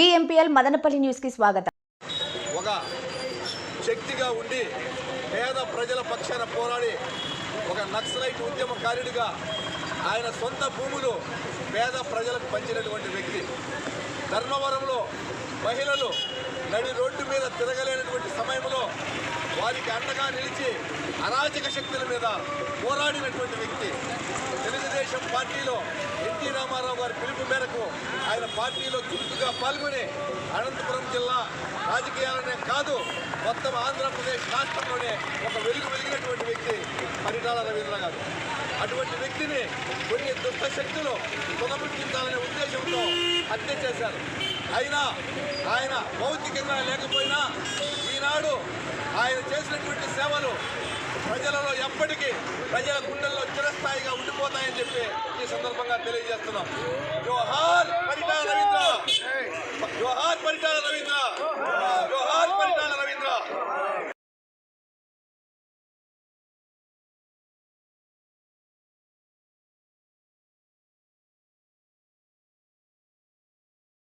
DMPL Madanapalle న్యూస్కి స్వాగతం. ఒక శక్తిగా ఉండి పేద ప్రజల పక్షాన పోరాడి ఒక నక్సలైట్ ఉద్యమకారుడిగా ఆయన సొంత భూములు పేద ప్రజలకు పంచినటువంటి వ్యక్తి. ధర్మవరంలో మహిళలు నడి రోడ్డు మీద తిరగలేనటువంటి సమయంలో వారికి అండగా నిలిచి అరాచక శక్తుల మీద పోరాడినటువంటి వ్యక్తి. తెలుగుదేశం పార్టీలో గారి పిలుపు మేరకు ఆయన పార్టీలో చురుకుగా పాల్గొని అనంతపురం జిల్లా రాజకీయాలనే కాదు మొత్తం ఆంధ్రప్రదేశ్ రాష్ట్రంలోనే ఒక వెలుగు వెలిగినటువంటి వ్యక్తి పరిటాల రవీంద్ర గారు. అటువంటి వ్యక్తిని కొన్ని దుష్ట శక్తులు తునపుట్టించాలనే ఉద్దేశంతో హత్య చేశారు. అయినా ఆయన భౌతికంగా లేకపోయినా ఈనాడు ఆయన చేసినటువంటి సేవలు ప్రజలలో ఎప్పటికీ ప్రజల గుండెల్లో చిరస్థాయిగా ఉండిపోతాయని చెప్పి ఈ సందర్భంగా తెలియజేస్తున్నాం. జోహార్!